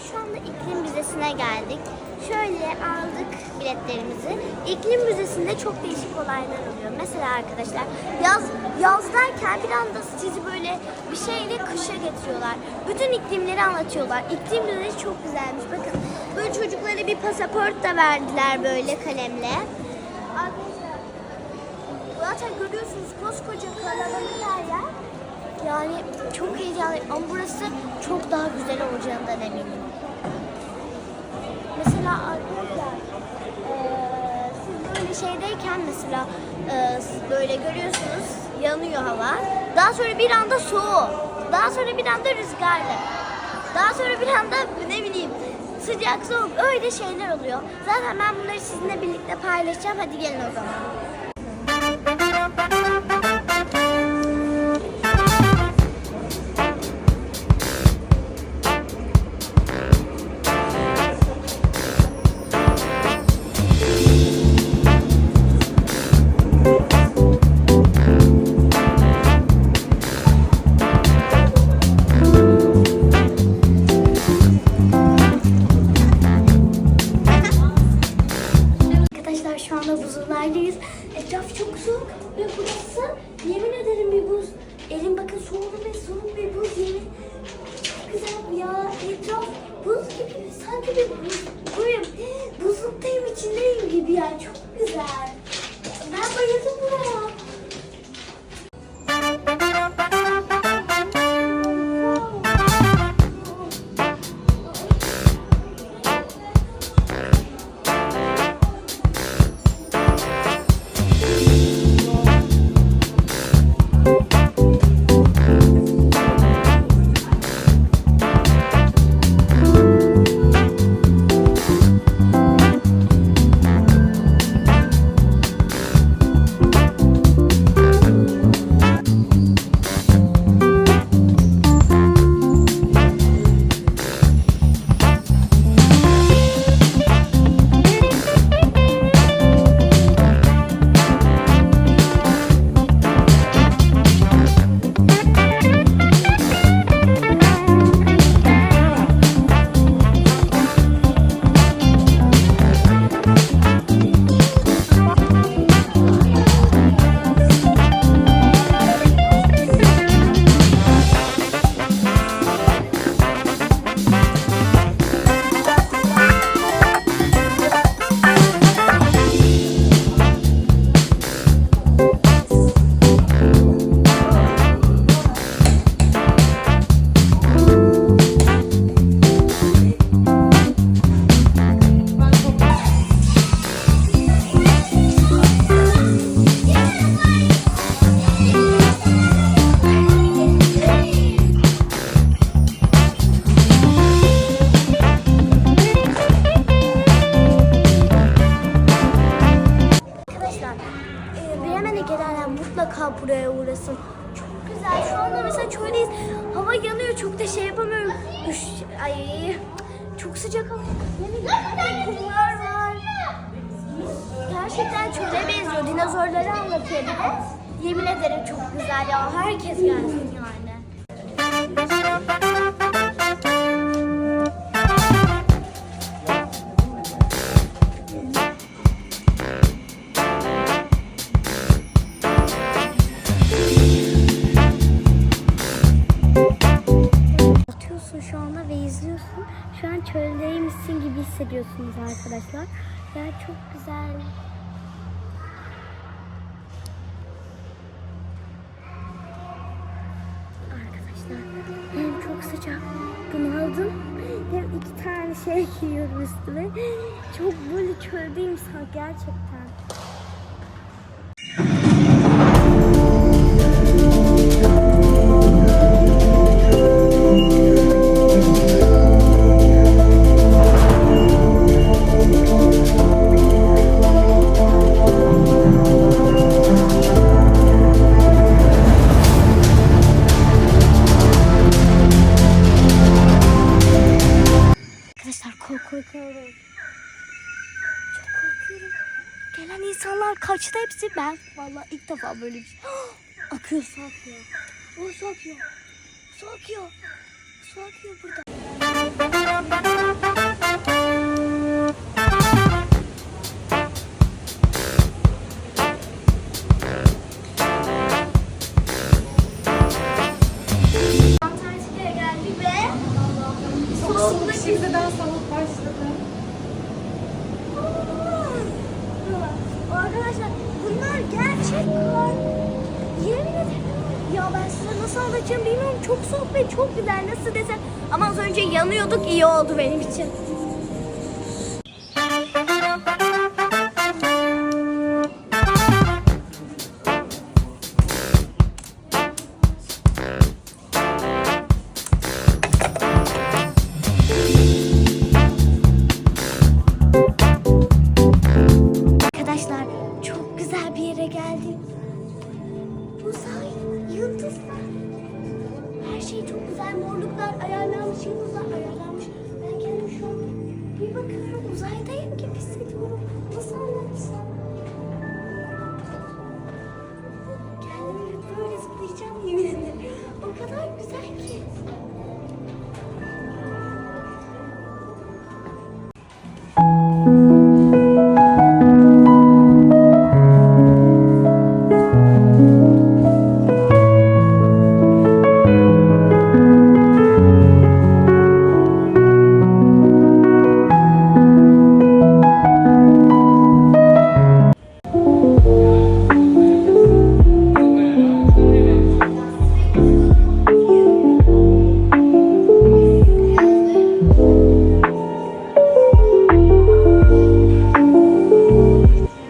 şu anda iklim müzesine geldik. Şöyle aldık biletlerimizi. İklim müzesinde çok değişik olaylar oluyor. Mesela arkadaşlar yaz yazdayken bir anda sizi böyle bir şeyle kışa getiriyorlar. Bütün iklimleri anlatıyorlar. İklim müzesi çok güzelmiş. Bakın böyle çocuklara bir pasaport da verdiler böyle kalemle. Arkadaşlar zaten görüyorsunuz koskoca kalabalık her yer. Yani çok heyecanlı ama burası çok daha güzel olacağından eminim. Mesela arkadaşlar eee, siz böyle şeydeyken mesela siz böyle görüyorsunuz yanıyor hava. Daha sonra bir anda soğuk. Daha sonra bir anda rüzgarlı. Daha sonra bir anda ne bileyim sıcak soğuk öyle şeyler oluyor. Zaten ben bunları sizinle birlikte paylaşacağım. Hadi gelin o zaman. Soğuk ve soğuk bir buz yemin. Çok güzel ya. Etraf buz gibi sanki bir buz. Böyle buzluktayım içindeyim gibi yani çok güzel. Ben bayıldım buraya. Mesela çöldeyiz. Hava yanıyor. Çok da şey yapamıyorum. Üş, ay, çok sıcak hava. Kumlar var. Gerçekten çöle benziyor. Dinozorları anlatıyor bir de. Yemin ederim çok güzel ya. Herkes gelsin yani. Hissediyorsunuz arkadaşlar. Ya çok güzel. Arkadaşlar hem çok sıcak bunaldım hem iki tane şey giyiyorum üstüme. Çok böyle çöldeyim sanki gerçekten. Korkuyorum. Çok korkuyorum. Gelen insanlar kaçtı hepsi. Ben vallahi ilk defa böyle bir şey. akıyor su akıyor. O su akıyor. Su akıyor. Su akıyor burada. Şimdiden soğuk başladı. Arkadaşlar bunlar gerçek kar. Yemin ederim. Ya ben size nasıl anlatacağım bilmiyorum. Çok soğuk ve çok güzel. Nasıl desem. Ama az önce yanıyorduk iyi oldu benim için.